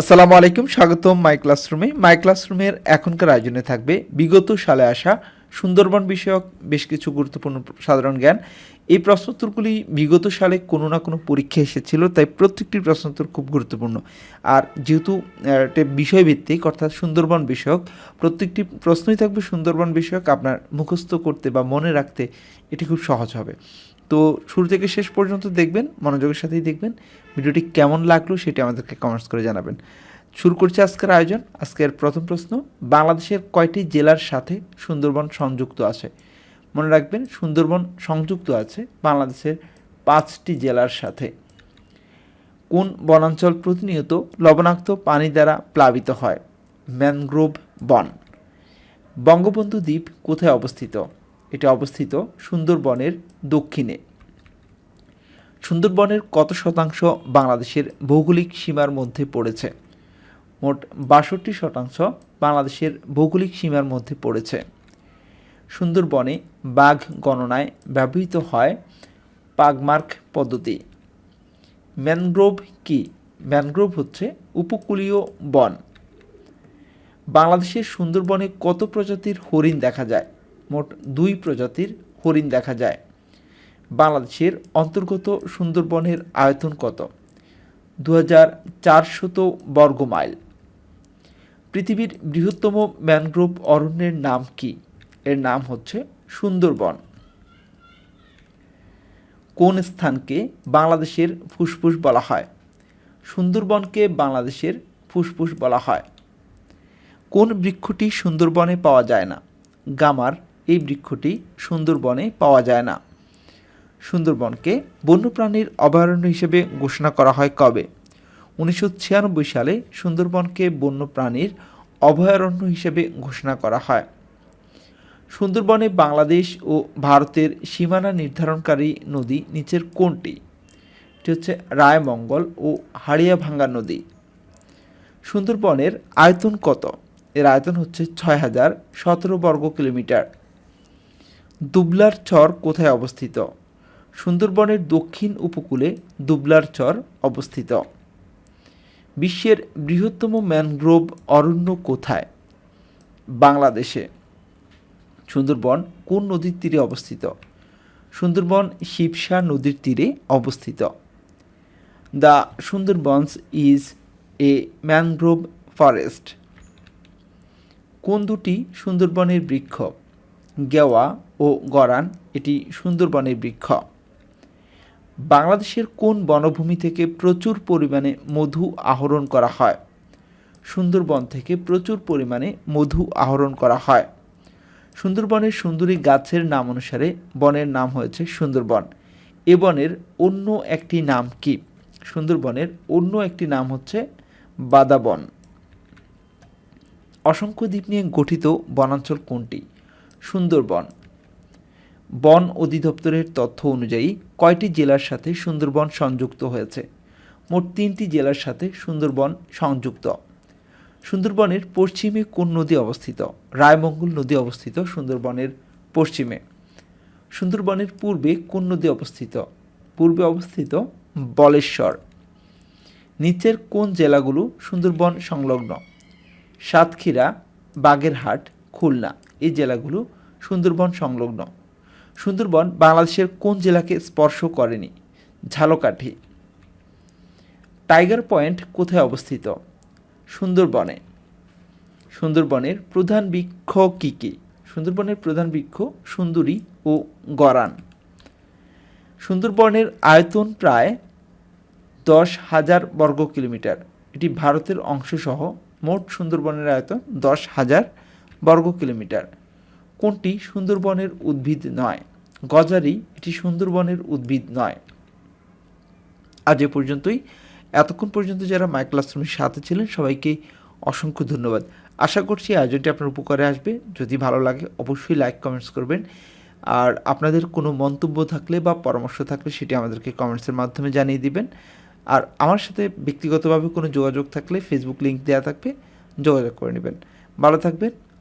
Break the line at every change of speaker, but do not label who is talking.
আসসালামু আলাইকুম, স্বাগতম মাই ক্লাসরুমে। মাই ক্লাসরুমের এখনকার আয়োজনে থাকবে বিগত সালে আসা সুন্দরবন বিষয়ক বেশ কিছু গুরুত্বপূর্ণ সাধারণ জ্ঞান। এই প্রশ্নোত্তরগুলি বিগত সালে কোনো না কোনো পরীক্ষা এসেছিল, তাই প্রত্যেকটি প্রশ্নোত্তর খুব গুরুত্বপূর্ণ। আর যেহেতু বিষয়ভিত্তিক, অর্থাৎ সুন্দরবন বিষয়ক, প্রত্যেকটি প্রশ্নই থাকবে সুন্দরবন বিষয়ক, আপনার মুখস্থ করতে বা মনে রাখতে এটি খুব সহজ হবে। তো শুরু থেকে শেষ পর্যন্ত দেখবেন, মনোযোগের সাথেই দেখবেন, ভিডিওটি কেমন লাগল সেটি আমাদেরকে কমেন্টস করে জানাবেন। শুরু করছি আজকের আয়োজন। আজকের প্রথম প্রশ্ন, বাংলাদেশের কয়টি জেলার সাথে সুন্দরবন সংযুক্ত আছে? মনে রাখবেন, সুন্দরবন সংযুক্ত আছে বাংলাদেশের পাঁচটি জেলার সাথে। কোন বনাঞ্চল প্রতিনিয়ত লবণাক্ত পানি দ্বারা প্লাবিত হয়? ম্যানগ্রোভ বন। বঙ্গবন্ধু দ্বীপ কোথায় অবস্থিত? এটি অবস্থিত সুন্দরবনের দক্ষিণে। সুন্দরবনের কত শতাংশ বাংলাদেশের ভৌগোলিক সীমার মধ্যে পড়েছে? মোট বাষট্টি শতাংশ বাংলাদেশের ভৌগোলিক সীমার মধ্যে পড়েছে। সুন্দরবনে বাঘ গণনায় ব্যবহৃত হয় পাগমার্ক পদ্ধতি। ম্যানগ্রোভ কি? ম্যানগ্রোভ হচ্ছে উপকূলীয় বন। বাংলাদেশের সুন্দরবনে কত প্রজাতির হরিণ দেখা যায়? মোট দুই প্রজাতির হরিণ দেখা যায়। বাংলাদেশের অন্তর্গত সুন্দরবনের আয়তন কত? দু চারশত বর্গ মাইল। পৃথিবীর বৃহত্তম ম্যানগ্রোভ অরণ্যের নাম কি? এর নাম হচ্ছে সুন্দরবন। কোন স্থানকে বাংলাদেশের ফুসফুস বলা হয়? সুন্দরবনকে বাংলাদেশের ফুসফুস বলা হয়। কোন বৃক্ষটি সুন্দরবনে পাওয়া যায় না? গামার এই বৃক্ষটি সুন্দরবনে পাওয়া যায় না। সুন্দরবনকে বন্যপ্রাণীর অভয়ারণ্য হিসেবে ঘোষণা করা হয় কবে? উনিশশো ছিয়ানব্বই সালে সুন্দরবনকে বন্যপ্রাণীর অভয়ারণ্য হিসেবে ঘোষণা করা হয়। সুন্দরবনে বাংলাদেশ ও ভারতের সীমানা নির্ধারণকারী নদী নিচের কোনটি? এটি হচ্ছে রায়মঙ্গল ও হাড়িয়াভাঙ্গা নদী। সুন্দরবনের আয়তন কত? এর আয়তন হচ্ছে ছয় হাজার সতেরো বর্গ কিলোমিটার। দুবলার চর কোথায় অবস্থিত? সুন্দরবনের দক্ষিণ উপকূলে দুবলার চর অবস্থিত। বিশ্বের বৃহত্তম ম্যানগ্রোভ অরণ্য কোথায়? বাংলাদেশে। সুন্দরবন কোন নদীর তীরে অবস্থিত? সুন্দরবন শিবসা নদীর তীরে অবস্থিত। The Sundarbans is a mangrove forest. কোন দুটি সুন্দরবনের বৃক্ষ? গেওয়া ও গরান এটি সুন্দরবনের বৃক্ষ। বাংলাদেশের কোন বনভূমি থেকে প্রচুর পরিমাণে মধু আহরণ করা হয়? সুন্দরবন থেকে প্রচুর পরিমাণে মধু আহরণ করা হয়। সুন্দরবনের সুন্দরী গাছের নাম অনুসারে বনের নাম হয়েছে সুন্দরবন। এ বনের অন্য একটি নাম কি? সুন্দরবনের অন্য একটি নাম হচ্ছে বাদাবন। অসংখ্য দ্বীপ নিয়ে গঠিত বনাঞ্চল কোনটি? সুন্দরবন। বন অধিদপ্তরের তথ্য অনুযায়ী কয়টি জেলার সাথে সুন্দরবন সংযুক্ত হয়েছে? মোট তিনটি জেলার সাথে সুন্দরবন সংযুক্ত। সুন্দরবনের পশ্চিমে কোন নদী অবস্থিত? রায়মঙ্গল নদী অবস্থিত সুন্দরবনের পশ্চিমে। সুন্দরবনের পূর্বে কোন নদী অবস্থিত? পূর্বে অবস্থিত বলেশ্বর। নিচের কোন জেলাগুলো সুন্দরবন সংলগ্ন? সাতক্ষীরা, বাগেরহাট, খুলনা। এই জেলাগুলো সুন্দরবন সংলগ্ন। সুন্দরবন বাংলাদেশের কোন জেলাকে স্পর্শ করেনি? ঝালকাঠি। টাইগার পয়েন্ট কোথায় অবস্থিত? সুন্দরবনে। সুন্দরবনের প্রধান বৃক্ষ কী কী? সুন্দরবনের প্রধান বৃক্ষ সুন্দরী ও গরান। সুন্দরবনের আয়তন প্রায় দশ হাজার বর্গ কিলোমিটার। এটি ভারতের অংশসহ মোট সুন্দরবনের আয়তন দশ হাজার বর্গ কিলোমিটার। কোনটি সুন্দরবনের উদ্ভিদ নয়? গজারি, এটি সুন্দরবনের উদ্ভিদ নয়। আজ এ পর্যন্তই। এতক্ষণ পর্যন্ত যারা মাই ক্লাসরুমের সাথে ছিলেন, সবাইকে অসংখ্য ধন্যবাদ। আশা করছি আয়োজনটি আপনার উপকারে আসবে। যদি ভালো লাগে, অবশ্যই লাইক, কমেন্টস করবেন। আর আপনাদের কোনো মন্তব্য থাকলে বা পরামর্শ থাকলে সেটি আমাদেরকে কমেন্টসের মাধ্যমে জানিয়ে দিবেন। আর আমার সাথে ব্যক্তিগতভাবে কোনো যোগাযোগ থাকলে ফেসবুক লিঙ্ক দেওয়া থাকবে, যোগাযোগ করে নেবেন। ভালো থাকবেন।